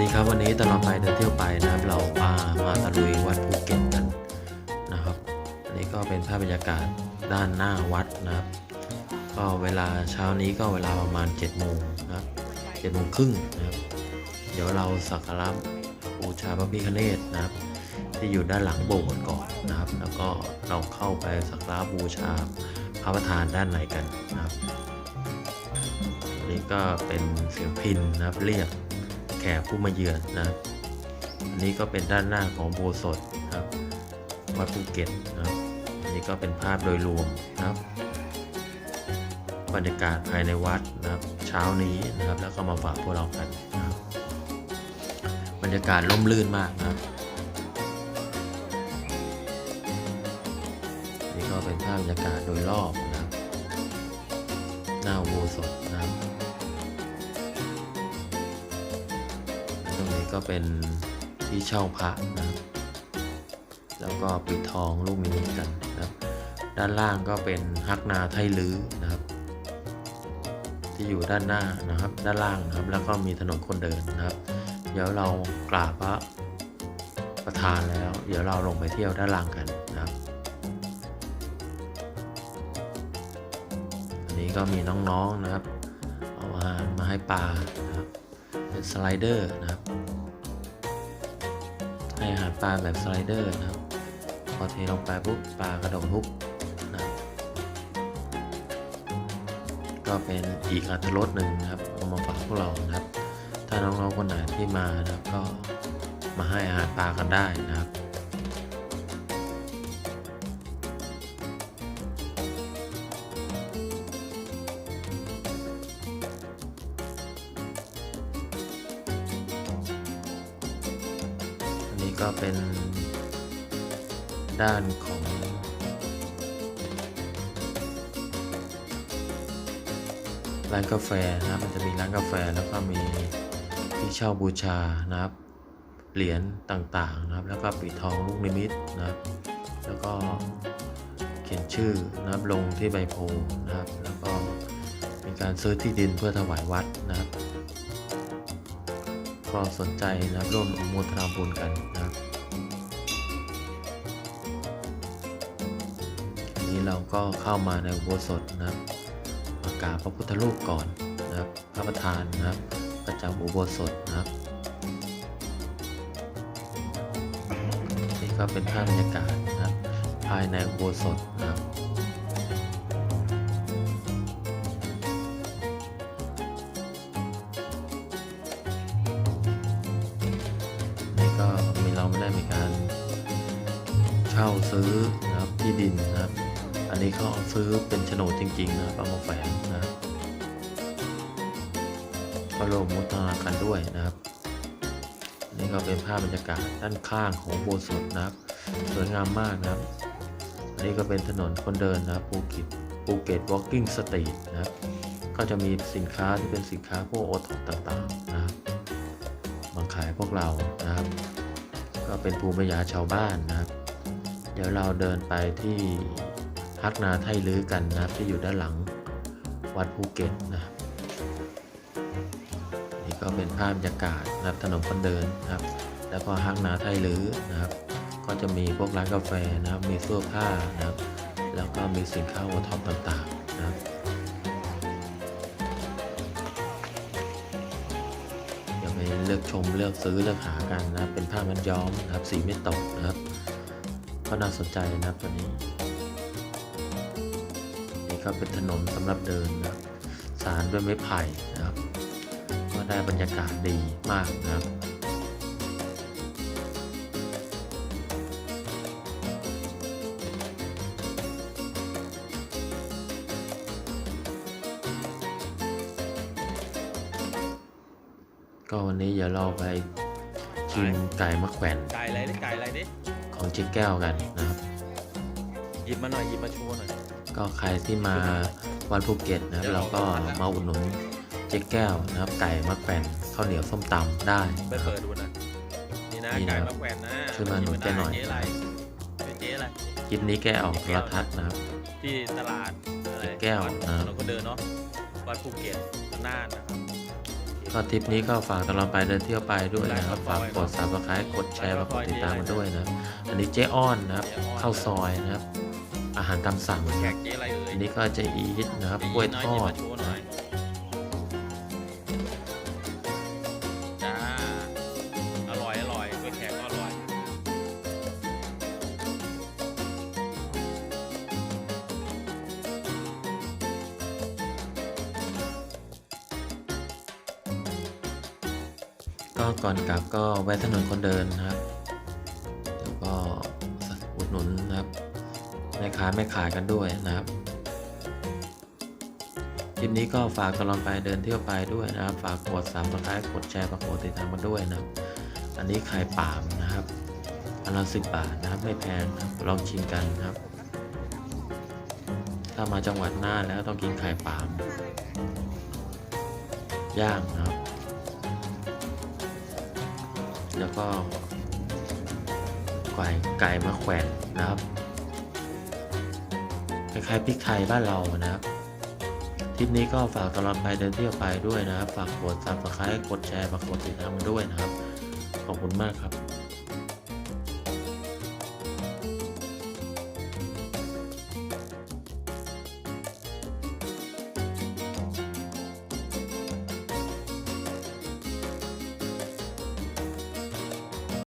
ดีครับวันนี้ตลอดไปเดินเที่ยวไปนะครับ เราพามาตะลุยวัดภูเก็ตกันนะครับ อันนี้ก็เป็นภาพบรรยากาศด้านหน้าวัดนะครับ ก็เวลาเช้านี้ก็เวลาประมาณ7จ็ดโมงนะครับเจ็ดโมงครึ่งนะครับ เดี๋ยวเราสักการะบูชาพระพิฆเนศนะครับ ที่อยู่ด้านหลังโบสถ์ก่อนนะครับ แล้วก็เราเข้าไปสักการะบูชาพระประธานด้านในกันนะครับอันนี้ก็เป็นเสียงพินนะครับเรียก แขกผู้มาเยือนนะครับ อันนี้ก็เป็นด้านหน้าของโบสถ์ครับวัดภูเก็ตนะครับ อันนี้ก็เป็นภาพโดยรวมนะครับ บรรยากาศภายในวัดนะครับ เช้านี้นะครับ แล้วก็มาฝากพวกเรากันนะครับ บรรยากาศร่มรื่นมากนะครับนี่ก็เป็นภาพบรรยากาศโดยรอบนะครับหน้าโบสถนะครับ รงนี้ก็เป็นที่เช่าพระนะครับ แล้วก็ปิดทองลูกนิมิตกันนะครับ ด้านล่างก็เป็นฮักนาไทลื้อนะครับ ที่อยู่ด้านหน้านะครับ ด้านล่างนะครับ แล้วก็มีถนนคนเดินนะครับ เดี๋ยวเรากราบพระประธานแล้ว เดี๋ยวเราลงไปเที่ยวด้านล่างกันนะครับอันนี้ก็มีน้องๆนะครับ เอาอาหารมาให้ปลานะครับ เป็นสไลเดอร์นะครับให้อาหารปลาแบบสไลเดอร์นะครับ พอเทลงไปปุ๊บปลากระโดดฮุบนะครับก็เป็นอีกอัตรสหนึ่งนะครับเอามาฝากพวกเรานะครับ ถ้าน้องๆคนไหนที่มานะครับก็มาให้อาหารปลากันได้นะครับ ก็เป็นด้านของร้านกาแฟนะครับ มันจะมีร้านกาแฟแล้วก็มีที่เช่าบูชานะครับ เหรียญต่างๆนะครับ แล้วก็ปิดทองลูกนิมิตนะครับ แล้วก็เขียนชื่อนะครับลงที่ใบโพลนะครับ แล้วก็มีการซื้อที่ดินเพื่อถวายวัดนะครับ ก็สนใจนะครับร่วมอนุโมทนาบุญกันนะ นี้เราก็เข้ามาในอุโบสถนะครับมากราบพระพุทธรูปก่อนนะครับ พระประธานนะครับ ประจำอุโบสถนะครับนี่ก็เป็นภาพบรรยากาศนะครับ ภายในอุโบสถนะครับนี่ก็มีเราไม่ได้มีการเช่าซื้อนะครับที่ดินนะครับ อันนี้เขาซื้อเป็นโฉนดจริงๆนะครับเอามาแฝงนะครับก็รวมมุทนากันด้วยนะครับ นี่ก็เป็นภาพบรรยากาศด้านข้างของโบสถ์นะครับ สวยงามมากนะครับ อันนี้ก็เป็นถนนคนเดินนะภูเก็ตภูเก็ต walking street นะครับก็จะมีสินค้าที่เป็นสินค้าพวกโอท็อปต่างๆนะครับมาขายพวกเรานะครับ ก็เป็นภูมิปัญญาชาวบ้านนะครับ เดี๋ยวเราเดินไปที่ ฮักนาไทลื้อกันนะครับที่อยู่ด้านหลังวัดภูเก็ตนะครับนี่ก็เป็นภาพบรรยากาศนะครับถนนคนเดินนะครับ แล้วก็ฮักนาไทลื้อนะครับ ก็จะมีพวกร้านกาแฟนะครับมีเสื้อผ้านะครับ แล้วก็มีสินค้าโอท็อปต่างๆนะครับอย่าไปเลือกชมเลือกซื้อเลือกหากันนะครับเป็นผ้ามันย้อมนะครับสีไม่ตกนะครับก็น่าสนใจนะครับตัวนี้ ก็เป็นถนนสำหรับเดินนะครับสารด้วยไม้ไผ่นะครับ ก็ได้บรรยากาศดีมากนะครับก็วันนี้เดี๋ยวเราไปชิมไก่มะแขวนไก่อะไรดิไก่อะไรดิของเจ๊แก้วกันนะครับ หยิบมาหน่อย หยิบมาโชว์หน่อย ก็ใครที่มาวันภูเก็ตนะครับ เราก็มาอุดหนุนเจ๊แก้วนะครับ ไก่มะแขวนข้าวเหนียวส้มตำได้ไปนะครับเปิดดูนะนี่นะนี่นะไก่มะแขวนนะช่วยมาหนุนแกหน่อยเจ๊อะไรชื่อเจ๊อะไรคลิปนี้แกออกโทรทัศน์นะครับ ที่ตลาดอะไรแก้ววัดนะครับถนนคนเดินเนาะวัดภูเก็ตน่านนะครับโอเคก็ทริปนี้ก็ฝากตลอดไปเดินเที่ยวไปด้วยนะครับฝากกด subscribe กดแชร์และกดติดตามกันด้วยนะ อันนี้เจ๊อ้อนนะครับข้าวซอยนะครับ อาหารตามสั่งแขนะกเจ๊อะไรเอ่ยอันนี้ก็เจะอีทนะครับกล้วยทอดหยิบมาโชว์หน่อยจ้าอร่อยอร่อยกล้วยแขกก็อร่อย ก็ก่อนกลับก็แวะถนนคนเดินนะครับ แล้วก็อุดหนุนนะครับ แม่ค้าแม่ขายกันด้วยนะครับคลิปนี้ก็ฝากตลอดไปเดินเที่ยวไปด้วยนะครับ ฝากกด subscribe กดแชร์ฝากกดติดตามกันด้วยนะครับ อันนี้ไข่ป่ามนะครับอันละสิบบาทนะครับไม่แพงครับลองชิมกันครับ ถ้ามาจังหวัดน่านแล้วต้องกินไข่ป่ามย่างนะครับ แล้วก็ไก่ไก่มะแขวนนะครับ คล้ายๆพริกไทยบ้านเรานะครับทริปนี้ก็ฝากตลอดไปเดินเที่ยวไปด้วยนะครับ ฝากกดซับสไครต์กดแชร์ฝากกดติดตามกันด้วยนะครับ ขอบคุณมากครับ